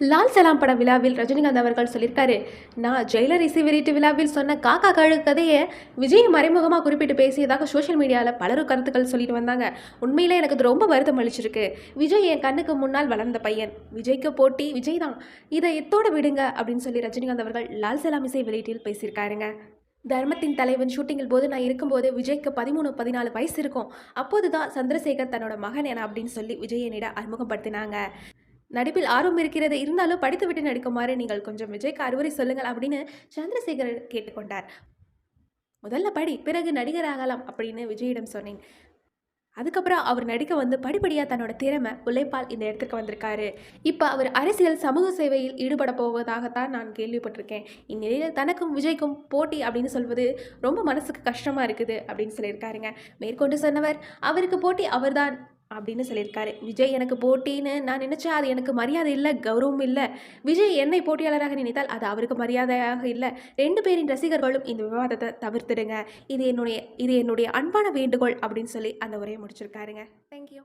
லால் சலாம் பட விழாவில் ரஜினிகாந்த் அவர்கள் சொல்லியிருக்காரு நான் ஜெயிலர் இசை வெளியீட்டு விழாவில் சொன்ன காக்கா கழு கதையை விஜய் மறைமுகமாக குறிப்பிட்டு பேசியதாக சோஷியல் மீடியாவில் பலரும் கருத்துக்கள் சொல்லிட்டு வந்தாங்க. உண்மையிலே எனக்கு இது ரொம்ப வருத்தம் அளிச்சிருக்கு. விஜய் என் கண்ணுக்கு முன்னால் வளர்ந்த பையன். விஜய்க்கு போட்டி விஜய் தான். இதை எத்தோட விடுங்க அப்படின்னு சொல்லி ரஜினிகாந்த் அவர்கள் லால் சலாம் இசை வெளியீட்டில் பேசியிருக்காருங்க. தர்மத்தின் தலைவன் ஷூட்டிங்கில் போது நான் இருக்கும்போது விஜய்க்கு பதிமூணு பதினாலு வயசு இருக்கும். அப்போது தான் சந்திரசேகர் தன்னோட மகன் என அப்படின்னு சொல்லி விஜய் என்னிடம் அறிமுகப்படுத்தினாங்க. நடிப்பில் ஆர்வம் இருக்கிறது. இருந்தாலும் படித்துவிட்டு நடிக்குமாறு நீங்கள் கொஞ்சம் விஜய்க்கு அறிவுரை சொல்லுங்கள் அப்படின்னு சந்திரசேகர் கேட்டுக்கொண்டார். முதல்ல படி பிறகு நடிகராகலாம் அப்படின்னு விஜயிடம் சொன்னேன். அதுக்கப்புறம் அவர் நடிக்க வந்து படிப்படியாக தன்னோட திறமை உழைப்பால் இந்த இடத்துக்கு வந்திருக்காரு. இப்போ அவர் அரசியல் சமூக சேவையில் ஈடுபட போவதாகத்தான் நான் கேள்விப்பட்டிருக்கேன். இந்நிலையில் தனக்கும் விஜய்க்கும் போட்டி அப்படின்னு சொல்வது ரொம்ப மனசுக்கு கஷ்டமாக இருக்குது அப்படின்னு சொல்லியிருக்காருங்க. மேற்கொண்டு சொன்னவர் அவருக்கு போட்டி அவர்தான். அப்படின்னு சொல்லியிருக்காரு. விஜய் எனக்கு போட்டின்னு நான் நினச்சேன். அது எனக்கு மரியாதை இல்லை கௌரவம் இல்லை. விஜய் என்னை போட்டியாளராக நினைத்தால் அது அவருக்கு மரியாதையாக இல்லை. ரெண்டு பேரின் ரசிகர்களும் இந்த விவாதத்தை தவிர்த்துடுங்க. இது என்னுடைய இது என்னுடைய அன்பான வேண்டுகோள் அப்படின்னு சொல்லி அந்த உரையை முடிச்சிருக்காருங்க. தேங்க்யூ